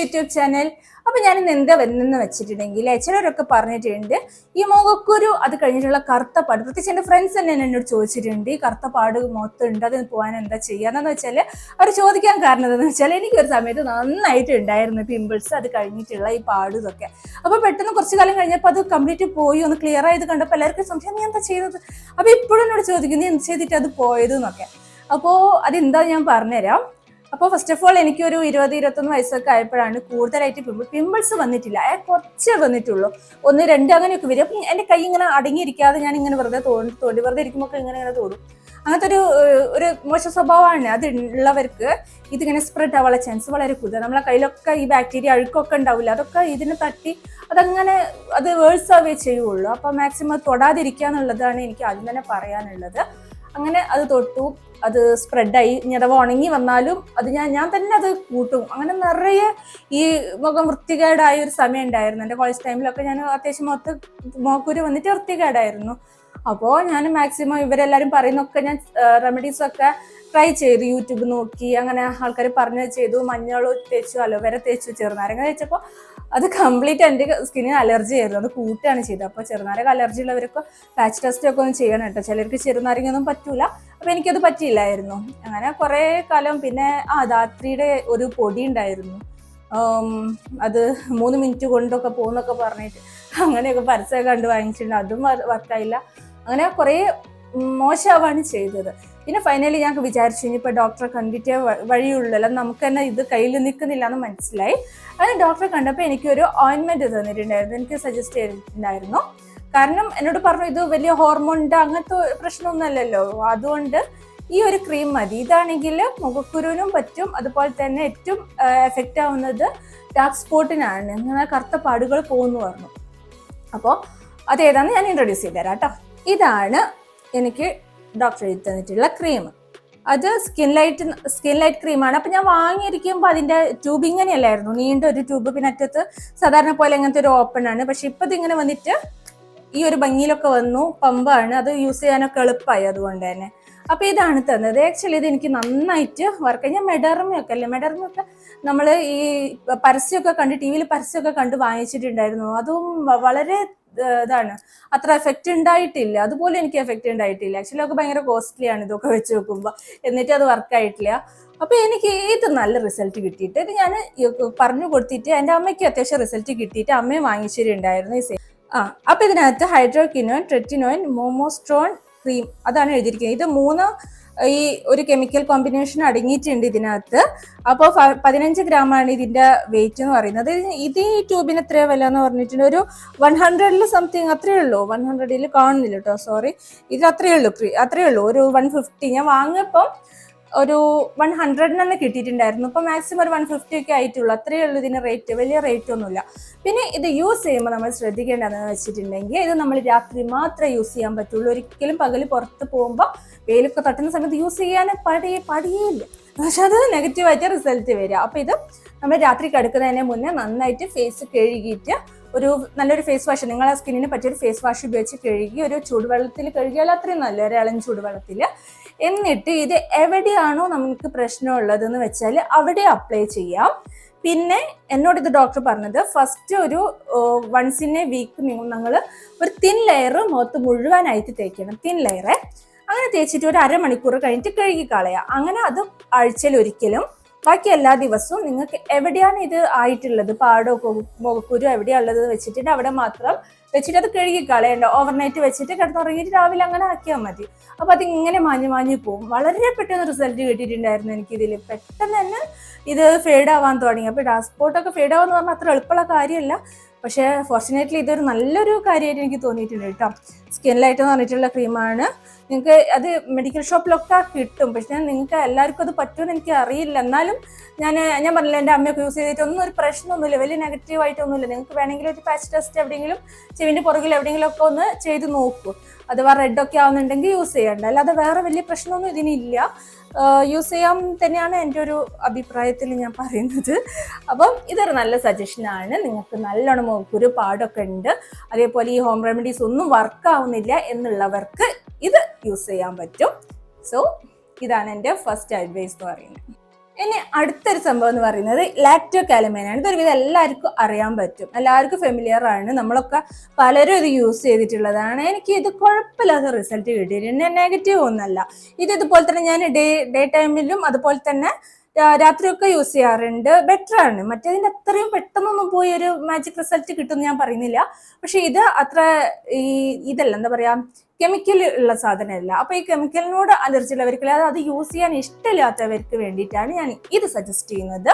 YouTube channel. അപ്പൊ ഞാൻ ഇന്ന് എന്താ വരുന്നെന്ന് വെച്ചിട്ടുണ്ടെങ്കിൽ ചിലരൊക്കെ പറഞ്ഞിട്ടുണ്ട് ഈ മുഖക്കുരു അത് കഴിഞ്ഞിട്ടുള്ള കറുത്ത പാട്. പ്രത്യേകിച്ച് എന്റെ ഫ്രണ്ട്സ് തന്നെ എന്നോട് ചോദിച്ചിട്ടുണ്ട് ഈ കറുത്ത പാട് മൊത്തമുണ്ട് അത് പോകാൻ എന്താ ചെയ്യാന്ന് വെച്ചാൽ അവർ ചോദിക്കാൻ കാരണം എന്താണെന്ന് വെച്ചാൽ എനിക്ക് ഒരു സമയത്ത് നന്നായിട്ട് ഉണ്ടായിരുന്നു പിമ്പിൾസ് അത് കഴിഞ്ഞിട്ടുള്ള ഈ പാട് ഇതൊക്കെ. അപ്പൊ പെട്ടെന്ന് കുറച്ച് കാലം കഴിഞ്ഞപ്പോൾ അത് കംപ്ലീറ്റ് പോയി ഒന്ന് ക്ലിയർ ആയത് കണ്ടപ്പോൾ എല്ലാവർക്കും സംശയം നീ എന്താ ചെയ്തത്? അപ്പൊ ഇപ്പോഴും എന്നോട് ചോദിക്കുന്നു നീ എന്ത് ചെയ്തിട്ട് അത് പോയത് എന്നൊക്കെ അപ്പോൾ അതെന്താ ഞാൻ പറഞ്ഞുതരാം. അപ്പോൾ ഫസ്റ്റ് ഓഫ് ഓൾ എനിക്കൊരു ഇരുപത് ഇരുപത്തൊന്ന് വയസ്സൊക്കെ ആയപ്പോഴാണ് കൂടുതലായിട്ട് പിമ്പിൾ പിമ്പിൾസ് വന്നിട്ടില്ല. കുറച്ചേ വന്നിട്ടുള്ളൂ. ഒന്ന് രണ്ട് അങ്ങനെയൊക്കെ വരും. അപ്പം എന്റെ കൈ ഇങ്ങനെ അടങ്ങിയിരിക്കാതെ ഞാൻ ഇങ്ങനെ വെറുതെ തോണ്ടി തോണ്ടി വെറുതെ ഇരിക്കുമ്പോൾ ഇങ്ങനെ ഇങ്ങനെ തോന്നും അങ്ങനത്തെ ഒരു ഒരു മോശ സ്വഭാവമാണ് അത് ഉള്ളവർക്ക് ഇതിങ്ങനെ സ്പ്രെഡ് ആവാനുള്ള ചാൻസ് വളരെ കൂടുതൽ നമ്മളെ കയ്യിലൊക്കെ ഈ ബാക്ടീരിയ അഴുക്കൊക്കെ ഉണ്ടാവില്ല. അതൊക്കെ ഇതിനെ തട്ടി അതങ്ങനെ അത് വേഴ്സ് ആവേ ചെയ്യുള്ളൂ. അപ്പോൾ മാക്സിമം തൊടാതിരിക്കുക എന്നുള്ളതാണ് എനിക്ക് ആദ്യം തന്നെ പറയാനുള്ളത്. അങ്ങനെ അത് തൊട്ടു അത് സ്പ്രെഡായി അഥവാ ഉണങ്ങി വന്നാലും അത് ഞാൻ ഞാൻ തന്നെ അത് കൂട്ടും. അങ്ങനെ നിറയെ ഈ മുഖം വൃത്തികേടായ ഒരു സമയം ഉണ്ടായിരുന്നു. എന്റെ കോളേജ് ടൈമിലൊക്കെ ഞാൻ അത്യാവശ്യം മൊത്തം മോക്കൂര് വന്നിട്ട് വൃത്തികേടായിരുന്നു. അപ്പോൾ ഞാൻ മാക്സിമം ഇവരെല്ലാവരും പറയുന്നൊക്കെ ഞാൻ റെമഡീസ് ഒക്കെ ട്രൈ ചെയ്തു യൂട്യൂബ് നോക്കി അങ്ങനെ ആൾക്കാർ പറഞ്ഞ് ചെയ്തു മഞ്ഞൾ തേച്ചു അലോവേര തേച്ചു ചെറുനാരങ്ങ തേച്ചപ്പോൾ അത് കംപ്ലീറ്റ് എന്റെ സ്കിന്നിന് അലർജി ആയിരുന്നു. അത് കൂട്ടുകയാണ് ചെയ്തത്. അപ്പോൾ ചെറുനാരങ്ങ അലർജി ഉള്ളവരൊക്കെ പാച്ച് ടെസ്റ്റ് ഒക്കെ ഒന്ന് ചെയ്യണം കേട്ടോ. ചിലർക്ക് ചെറുനാരങ്ങ ഒന്നും പറ്റൂല. അപ്പോൾ എനിക്കത് പറ്റിയില്ലായിരുന്നു. അങ്ങനെ കുറേ കാലം പിന്നെ ആ ധാത്രിയുടെ ഒരു പൊടി ഉണ്ടായിരുന്നു. അത് മൂന്ന് മിനിറ്റ് കൊണ്ടൊക്കെ പോകുന്നൊക്കെ പറഞ്ഞിട്ട് അങ്ങനെയൊക്കെ പരസ്യമൊക്കെ കണ്ട് വാങ്ങിച്ചിട്ടുണ്ട്. അതും വർക്കായില്ല അങ്ങനെ കുറേ മോശമാവാണ് ചെയ്തത്. പിന്നെ ഫൈനലി ഞങ്ങൾക്ക് വിചാരിച്ചു ഇനിയിപ്പോൾ ഡോക്ടറെ കണ്ടിട്ടേ വഴിയുള്ളല്ലോ വഴിയുള്ളൂ നമുക്ക് തന്നെ ഇത് കയ്യിൽ നിൽക്കുന്നില്ല എന്ന് മനസ്സിലായി. അങ്ങനെ ഡോക്ടറെ കണ്ടപ്പോൾ എനിക്കൊരു ഓയിൻമെന്റ് തന്നിട്ടുണ്ടായിരുന്നു എനിക്ക് സജസ്റ്റ് ചെയ്തിട്ടുണ്ടായിരുന്നു. കാരണം എന്നോട് പറഞ്ഞു ഇത് വലിയ ഹോർമോണിന്റെ അങ്ങനത്തെ പ്രശ്നമൊന്നുമല്ലല്ലോ അതുകൊണ്ട് ഈ ഒരു ക്രീം മതി. ഇതാണെങ്കിൽ മുഖക്കുരുവിനും പറ്റും അതുപോലെ തന്നെ ഏറ്റവും എഫക്റ്റ് ആവുന്നത് ഡാർക്ക് സ്പോട്ടിനാണ് അങ്ങനെ കറുത്ത പാടുകൾ പോകുന്നു പറഞ്ഞു. അപ്പോൾ അതേതാന്ന് ഞാൻ ഇൻട്രൊഡ്യൂസ് ചെയ്ത് തരാം കേട്ടോ. ഇതാണ് എനിക്ക് ഡോക്ടർ എഴുതി തന്നിട്ടുള്ള ക്രീം അത് സ്കിൻ ലൈറ്റ് സ്കിൻ ലൈറ്റ് ക്രീമാണ് അപ്പം ഞാൻ വാങ്ങിയിരിക്കുമ്പോൾ അതിന്റെ ട്യൂബ് ഇങ്ങനെയല്ലായിരുന്നു. നീണ്ട ഒരു ട്യൂബ് പിന്നെ അറ്റത്ത് സാധാരണ പോലെ അങ്ങനത്തെ ഒരു ഓപ്പൺ ആണ്. പക്ഷെ ഇപ്പം ഇതിങ്ങനെ വന്നിട്ട് ഈ ഒരു ഭംഗിയിലൊക്കെ വന്നു. പമ്പാണ് അത് യൂസ് ചെയ്യാനൊക്കെ എളുപ്പമായി അതുകൊണ്ട് തന്നെ. അപ്പോൾ ഇതാണ് തന്നത്. ആക്ച്വലി ഇത് എനിക്ക് നന്നായിട്ട് വർക്ക് ഞാൻ മെഡർമയൊക്കെ അല്ലേ? മെഡർമയൊക്കെ നമ്മൾ ഈ പരസ്യമൊക്കെ കണ്ട് ടി വിയിൽ പരസ്യമൊക്കെ കണ്ട് വാങ്ങിച്ചിട്ടുണ്ടായിരുന്നു. അതും വളരെ ഇതാണ്. അത്ര എഫക്റ്റ് ഉണ്ടായിട്ടില്ല അതുപോലെ എനിക്ക് എഫക്റ്റ് ഉണ്ടായിട്ടില്ല ആക്ച്വലി ഒക്കെ ഭയങ്കര കോസ്റ്റ്ലി ആണ് ഇതൊക്കെ വെച്ച് നോക്കുമ്പോൾ എന്നിട്ട് അത് വർക്ക് ആയിട്ടില്ല. അപ്പോൾ എനിക്ക് ഇത് നല്ല റിസൾട്ട് കിട്ടിയിട്ട് ഇത് ഞാൻ പറഞ്ഞു കൊടുത്തിട്ട് എന്റെ അമ്മയ്ക്ക് അത്യാവശ്യം റിസൾട്ട് കിട്ടിയിട്ട് അമ്മയെ വാങ്ങിച്ചിട്ടുണ്ടായിരുന്നു ഈ സെയിം ആ അപ്പോൾ ഇതിനകത്ത് ഹൈഡ്രോക്കിനോൻ ട്രെറ്റിനോൻ മോമോസ്ട്രോൺ ക്രീം അതാണ് എഴുതിയിരിക്കുന്നത്. ഇത് മൂന്ന് ഈ ഒരു കെമിക്കൽ കോമ്പിനേഷൻ അടങ്ങിയിട്ടുണ്ട് ഇതിനകത്ത്. അപ്പോൾ പതിനഞ്ച് ഗ്രാമാണ് ഇതിന്റെ വെയിറ്റ് എന്ന് പറയുന്നത്. ഇത് ഈ ട്യൂബിന് എത്ര വില എന്ന് പറഞ്ഞിട്ടുണ്ട്. ഒരു വൺ ഹൺഡ്രഡിൽ സംതിങ് അത്രയേ ഉള്ളൂ. വൺ ഹൺഡ്രഡിൽ കാണുന്നില്ല കേട്ടോ സോറി ഇത് അത്രയേ ഉള്ളൂ അത്രയേ ഉള്ളൂ. ഒരു വൺ ഫിഫ്റ്റി ഞാൻ വാങ്ങിയപ്പോൾ ഒരു വൺ ഹൺഡ്രഡിന് തന്നെ കിട്ടിയിട്ടുണ്ടായിരുന്നു. ഇപ്പോൾ മാക്സിമം ഒരു വൺ ഫിഫ്റ്റി ഒക്കെ ആയിട്ടുള്ളൂ. അത്രയേ ഉള്ളൂ ഇതിന് റേറ്റ് വലിയ റേറ്റ് ഒന്നുമില്ല. പിന്നെ ഇത് യൂസ് ചെയ്യുമ്പോൾ നമ്മൾ ശ്രദ്ധിക്കേണ്ടതെന്ന് വെച്ചിട്ടുണ്ടെങ്കിൽ ഇത് നമ്മൾ രാത്രി മാത്രമേ യൂസ് ചെയ്യാൻ പറ്റുള്ളൂ. ഒരിക്കലും പകൽ പുറത്ത് പോകുമ്പോൾ വെയിലൊക്കെ തട്ടുന്ന സമയത്ത് യൂസ് ചെയ്യാൻ പടിയേ പടിയേയില്ല പക്ഷെ അത് നെഗറ്റീവായിട്ട് റിസൾട്ട് വരിക അപ്പോൾ ഇത് നമ്മൾ രാത്രി കിടക്കുന്നതിന് മുന്നേ നന്നായിട്ട് ഫേസ് കഴുകിയിട്ട് ഒരു നല്ലൊരു ഫേസ് വാഷ് നിങ്ങളെ സ്കിന്നിന് പറ്റിയൊരു ഫേസ് വാഷ് ഉപയോഗിച്ച് കഴുകി ഒരു ചൂടുവെള്ളത്തിൽ കഴുകിയാൽ അത്രയും നല്ല ഒരു ഇളം ചൂടുവെള്ളത്തിൽ. എന്നിട്ട് ഇത് എവിടെയാണോ നമുക്ക് പ്രശ്നമുള്ളതെന്ന് വെച്ചാൽ അവിടെ അപ്ലൈ ചെയ്യാം. പിന്നെ എന്നോട് ഇത് ഡോക്ടർ പറഞ്ഞത് ഫസ്റ്റ് ഒരു വൺസ് ഇൻ എ വീക്ക് നിങ്ങൾ ഒരു തിൻ ലെയർ മുഖത്ത് മുഴുവനായിട്ട് തേക്കണം തിൻ ലെയറെ അങ്ങനെ തേച്ചിട്ട് ഒരു അരമണിക്കൂർ കഴിഞ്ഞിട്ട് കഴുകി കളയാം. അങ്ങനെ അത് ആഴ്ചയിൽ ഒരിക്കലും ബാക്കി എല്ലാ ദിവസവും നിങ്ങൾക്ക് എവിടെയാണ് ഇത് ആയിട്ടുള്ളത്? പാടോ മുഖക്കുരു എവിടെയാ ഉള്ളത് വെച്ചിട്ട് അവിടെ മാത്രം വെച്ചിട്ട് അത് കഴുകി കളയണ്ട. ഓവർനൈറ്റ് വെച്ചിട്ട് കിടന്നുറങ്ങിയിട്ട് രാവിലെ അങ്ങനെ ആക്കിയാൽ മതി. അപ്പോൾ ഇങ്ങനെ മാഞ്ഞു മാഞ്ഞു പോകും വളരെ പെട്ടെന്ന് റിസൾട്ട് കിട്ടിയിട്ടുണ്ടായിരുന്നു എനിക്കിതിൽ പെട്ടെന്ന് തന്നെ ഇത് ഫേഡ് ആവാൻ തുടങ്ങി. അപ്പോൾ ഡാസ്പോർട്ടൊക്കെ ഫേഡ് ആവാന്ന് പറഞ്ഞാൽ അത്ര എളുപ്പമുള്ള കാര്യമല്ല. പക്ഷേ ഫോർച്ചുനേറ്റ്ലി ഇതൊരു നല്ലൊരു കാര്യമായിട്ട് എനിക്ക് തോന്നിയിട്ടുണ്ട് കേട്ടോ. സ്കിൻ ലൈറ്റ് എന്ന് പറഞ്ഞിട്ടുള്ള ക്രീമാണ് നിങ്ങൾക്ക് അത് മെഡിക്കൽ ഷോപ്പിലൊക്കെ കിട്ടും. പക്ഷേ നിങ്ങൾക്ക് എല്ലാവർക്കും അത് പറ്റുമെന്ന് എനിക്ക് അറിയില്ല. എന്നാലും ഞാൻ ഞാൻ പറഞ്ഞില്ല എന്റെ അമ്മയൊക്കെ യൂസ് ചെയ്തിട്ടൊന്നും ഒരു പ്രശ്നമൊന്നുമില്ല. വലിയ നെഗറ്റീവ് ആയിട്ടൊന്നുമില്ല. നിങ്ങൾക്ക് വേണമെങ്കിൽ ഒരു പാച്ച് ടെസ്റ്റ് എവിടെയെങ്കിലും ചെവിന്റെ പുറകിൽ എവിടെയെങ്കിലും ഒക്കെ ഒന്ന് ചെയ്ത് നോക്കൂ. അഥവാ റെഡ് ഒക്കെ ആവുന്നുണ്ടെങ്കിൽ യൂസ് ചെയ്യണ്ട. അല്ലാതെ വേറെ വലിയ പ്രശ്നമൊന്നും ഇതിനില്ല. യൂസ് ചെയ്യാൻ തന്നെയാണ് എന്റെ ഒരു അഭിപ്രായത്തിൽ ഞാൻ പറയുന്നത്. അപ്പം ഇതൊരു നല്ല സജഷനാണ് നിങ്ങൾക്ക് നല്ലോണം ഒരു പാടൊക്കെ ഉണ്ട്. അതേപോലെ ഈ ഹോം റെമഡീസ് ഒന്നും വർക്ക് ആവുന്നില്ല എന്നുള്ളവർക്ക് ഇത് യൂസ് ചെയ്യാൻ പറ്റും. സോ ഇതാണ് എന്റെ ഫസ്റ്റ് അഡ്വൈസ് എന്ന് പറയുന്നത്. ഇനി അടുത്തൊരു സംഭവം എന്ന് പറയുന്നത് ലാക്ടോ കാലമേനാണ് ഇതൊരുവിധം എല്ലാവർക്കും അറിയാൻ പറ്റും. എല്ലാവർക്കും ഫെമിലിയർ ആണ്. നമ്മളൊക്കെ പലരും ഇത് യൂസ് ചെയ്തിട്ടുള്ളതാണ്. എനിക്ക് ഇത് കുഴപ്പമില്ലാത്ത റിസൾട്ട് കിട്ടിയിട്ടുണ്ട്. നെഗറ്റീവ് ഒന്നല്ല. ഇത് ഇതുപോലെ തന്നെ ഞാൻ ഡേ ഡേ ടൈമിലും അതുപോലെ തന്നെ രാത്രിയൊക്കെ യൂസ് ചെയ്യാറുണ്ട്. ബെറ്റർ ആണ്. മറ്റേതിന്റെ അത്രയും പെട്ടെന്നൊന്നും പോയി ഒരു മാജിക് റിസൾട്ട് കിട്ടുമെന്ന് ഞാൻ പറയുന്നില്ല. പക്ഷെ ഇത് അത്ര ഈ ഇതല്ല. എന്താ പറയാ? കെമിക്കൽ ഉള്ള സാധനമല്ല. അപ്പൊ ഈ കെമിക്കലിനോട് അലർജി ഉള്ളവർക്ക് അതായത് അത് യൂസ് ചെയ്യാൻ ഇഷ്ടമില്ലാത്തവർക്ക് വേണ്ടിയിട്ടാണ് ഞാൻ ഇത് സജസ്റ്റ് ചെയ്യുന്നത്.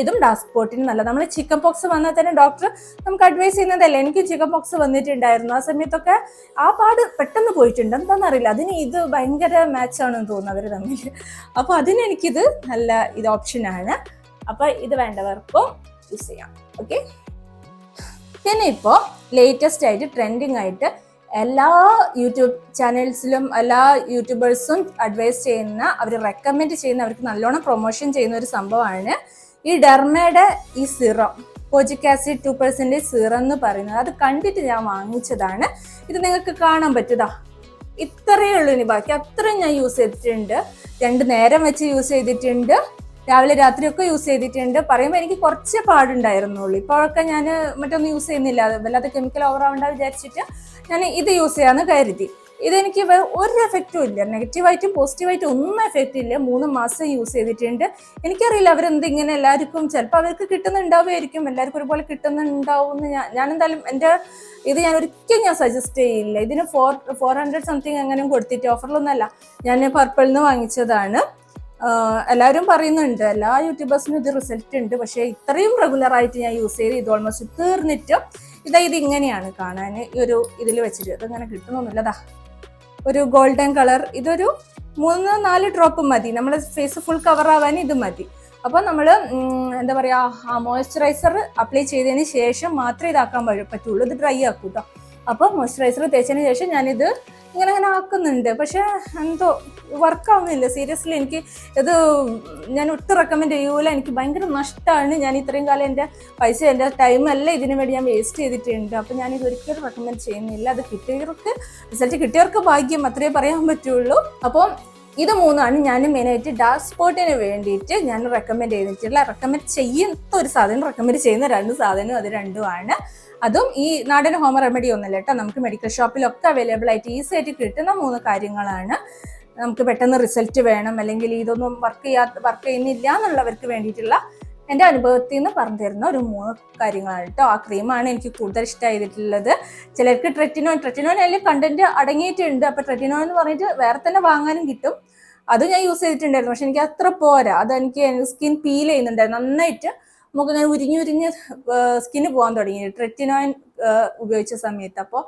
ഇതും ഡാസ്ക് പോട്ടിന് നല്ല നമ്മൾ ചിക്കൻ പോക്സ് വന്നാൽ തന്നെ ഡോക്ടർ നമുക്ക് അഡ്വൈസ് ചെയ്യുന്നതല്ലേ? എനിക്ക് ചിക്കൻ പോക്സ് വന്നിട്ടുണ്ടായിരുന്നു. ആ സമയത്തൊക്കെ ആ പാട് പെട്ടെന്ന് പോയിട്ടുണ്ട്. എന്താണെന്നറിയില്ല അതിന് ഇത് ഭയങ്കര മാച്ച് ആണെന്ന് തോന്നുന്നു അവർ തമ്മിൽ അപ്പോൾ അതിന് എനിക്കിത് നല്ല ഇത് ഓപ്ഷനാണ് അപ്പോൾ ഇത് വേണ്ടവർക്കും യൂസ് ചെയ്യാം. ഓക്കെ പിന്നെ ഇപ്പോൾ ലേറ്റസ്റ്റ് ആയിട്ട് ട്രെൻഡിങ് ആയിട്ട് എല്ലാ യൂട്യൂബ് ചാനൽസിലും എല്ലാ യൂട്യൂബേഴ്സും അഡ്വൈസ് ചെയ്യുന്ന അവർ റെക്കമെൻഡ് ചെയ്യുന്ന അവർക്ക് നല്ലോണം പ്രൊമോഷൻ ചെയ്യുന്ന ഒരു സംഭവമാണ് ഈ ഡെർമയുടെ ഈ serum kojic acid two percentage serum എന്ന് പറയുന്നത് അത് കണ്ടിട്ട് ഞാൻ വാങ്ങിച്ചതാണ്. ഇത് നിങ്ങൾക്ക് കാണാൻ പറ്റുതാ ഇത്രയേ ഉള്ളൂ ഇനി ബാക്കി. അത്രയും ഞാൻ യൂസ് ചെയ്തിട്ടുണ്ട്. രണ്ട് നേരം വെച്ച് യൂസ് ചെയ്തിട്ടുണ്ട്. രാവിലെ രാത്രിയൊക്കെ യൂസ് ചെയ്തിട്ടുണ്ട്. പറയുമ്പോൾ എനിക്ക് കുറച്ച് പാടുണ്ടായിരുന്നുള്ളൂ. ഇപ്പോഴൊക്കെ ഞാൻ മറ്റൊന്നും യൂസ് ചെയ്യുന്നില്ല. വല്ലാത്ത കെമിക്കൽ ഓവർ വിചാരിച്ചിട്ട് ഞാൻ ഇത് യൂസ് ചെയ്യാമെന്ന് കരുതി. ഇതെനിക്ക് ഒരു എഫക്റ്റും ഇല്ല. നെഗറ്റീവായിട്ടും പോസിറ്റീവായിട്ടും ഒന്നും എഫക്റ്റ് ഇല്ല. മൂന്ന് മാസം യൂസ് ചെയ്തിട്ടുണ്ട്. എനിക്കറിയില്ല അവരെന്ത് ഇങ്ങനെ എല്ലാവർക്കും ചിലപ്പോൾ അവർക്ക് കിട്ടുന്നുണ്ടാവുമായിരിക്കും. എല്ലാവർക്കും ഒരുപോലെ കിട്ടുന്നുണ്ടാവും എന്ന് ഞാൻ ഞാൻ എന്തായാലും എന്റെ ഇത് ഞാൻ ഒരിക്കലും ഞാൻ സജസ്റ്റ് ചെയ്യില്ല. ഇതിന് ഫോർ ഫോർ ഹൺഡ്രഡ് സംതിങ് എങ്ങനെയും കൊടുത്തിട്ട് ഓഫറിലൊന്നല്ല ഞാൻ പർപ്പിളിൽ നിന്ന് വാങ്ങിച്ചതാണ്. എല്ലാവരും പറയുന്നുണ്ട്. എല്ലാ യൂട്യൂബേഴ്സിനും ഇത് റിസൾട്ട് ഉണ്ട്. പക്ഷേ ഇത്രയും റെഗുലർ ആയിട്ട് ഞാൻ യൂസ് ചെയ്ത് ഇത് ഓൾമോസ്റ്റ് തീർന്നിട്ടും ഇതാ ഇത് ഇങ്ങനെയാണ് കാണാൻ ഈ ഒരു ഇതിൽ വെച്ചിട്ട്. ഇതിങ്ങനെ കിട്ടുന്നൊന്നുമില്ലതാ ഒരു ഗോൾഡൻ കളർ ഇതൊരു മൂന്ന് നാല് ഡ്രോപ്പ് മതി. നമ്മുടെ ഫേസ് ഫുൾ കവർ ആവാൻ ഇത് മതി. അപ്പോൾ നമ്മൾ എന്താ പറയുക ആ മോയ്സ്ചറൈസർ അപ്ലൈ ചെയ്തതിന് ശേഷം മാത്രമേ ഇതാക്കാൻ പറ്റൂ- പറ്റുള്ളൂ. ഇത് ഡ്രൈ ആക്കും കേട്ടോ അപ്പോൾ മോയ്സ്ചറൈസർ തേച്ചതിന് ശേഷം ഞാനിത് ഇങ്ങനെ അങ്ങനെ ആക്കുന്നുണ്ട്. പക്ഷേ എന്തോ വർക്കാവുന്നില്ല സീരിയസ്ലി എനിക്ക് ഇത് ഞാൻ ഒട്ടും റെക്കമെൻഡ് ചെയ്യൂല. എനിക്ക് ഭയങ്കര നഷ്ടമാണ് ഞാൻ ഇത്രയും കാലം എന്റെ പൈസ എന്റെ അല്ല ഇതിനു വേണ്ടി ഞാൻ വേസ്റ്റ് ചെയ്തിട്ടുണ്ട്. അപ്പോൾ ഞാൻ ഇത് ഒരിക്കലും റെക്കമെൻഡ് ചെയ്യുന്നില്ല. അത് കിട്ടിയവർക്ക് റിസൾട്ട് കിട്ടിയവർക്ക് ഭാഗ്യം. അത്രേ പറയാൻ പറ്റുള്ളൂ. അപ്പോൾ ഇത് മൂന്നാണ് ഞാൻ മെയിനായിട്ട് ഡാർക്ക് സ്പോട്ടിന് വേണ്ടിയിട്ട് ഞാൻ റെക്കമെൻഡ് ചെയ്തിട്ടുള്ള റെക്കമെൻഡ് ചെയ്യുന്ന ഒരു സാധനം റെക്കമെൻഡ് ചെയ്യുന്ന രണ്ട് സാധനവും അത് രണ്ടുമാണ്. അതും ഈ നാടൻ ഹോം റെമഡി ഒന്നല്ല കേട്ടോ. നമുക്ക് മെഡിക്കൽ ഷോപ്പിലൊക്കെ അവൈലബിൾ ആയിട്ട് ഈസി ആയിട്ട് കിട്ടുന്ന മൂന്ന് കാര്യങ്ങളാണ്. നമുക്ക് പെട്ടെന്ന് റിസൾട്ട് വേണം അല്ലെങ്കിൽ ഇതൊന്നും വർക്ക് ചെയ്യാത്ത വർക്ക് ചെയ്യുന്നില്ല എന്നുള്ളവർക്ക് വേണ്ടിയിട്ടുള്ള എന്റെ അനുഭവത്തിൽ നിന്ന് പറഞ്ഞു തരുന്ന ഒരു മൂന്ന് കാര്യങ്ങളാണ് കേട്ടോ ആ ക്രീമാണ് എനിക്ക് കൂടുതൽ ഇഷ്ടമായിട്ടുള്ളത് ചിലർക്ക് ട്രെറ്റിനോൻ ട്രെറ്റിനോൻ അതിൽ കണ്ടന്റ് അടങ്ങിയിട്ടുണ്ട്. അപ്പോൾ ട്രെറ്റിനോൻ എന്ന് പറഞ്ഞിട്ട് വേറെ തന്നെ വാങ്ങാനും കിട്ടും. അത് ഞാൻ യൂസ് ചെയ്തിട്ടുണ്ടായിരുന്നു. പക്ഷെ എനിക്ക് അത്ര പോരാ. അത് എനിക്ക് സ്കിൻ പീൽ ചെയ്യുന്നുണ്ടായിരുന്നു. നന്നായിട്ട് മുഖം ഇങ്ങനെ ഉരിഞ്ഞു ഉരിഞ്ഞ് സ്കിന്ന് പോകാൻ തുടങ്ങി. ട്രെറ്റിനോൻ ഉപയോഗിച്ച സമയത്ത്. അപ്പോൾ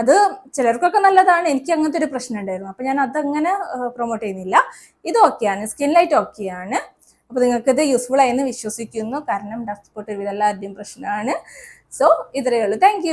അത് ചിലർക്കൊക്കെ നല്ലതാണ്. എനിക്ക് അങ്ങനത്തെ ഒരു പ്രശ്നം ഉണ്ടായിരുന്നു. അപ്പോൾ ഞാൻ അതങ്ങനെ പ്രൊമോട്ട് ചെയ്യുന്നില്ല. ഇത് ഓക്കെയാണ് സ്കിൻ ലൈറ്റ് ഓക്കെയാണ് അപ്പോൾ നിങ്ങൾക്ക് ഇത് യൂസ്ഫുൾ ആയെന്ന് വിശ്വസിക്കുന്നു. കാരണം ഡസ്റ്റ് സ്പോട്ട് ഒരുവിധം എല്ലാവരുടെയും പ്രശ്നമാണ്. സോ ഇത്രയേ ഉള്ളൂ. താങ്ക്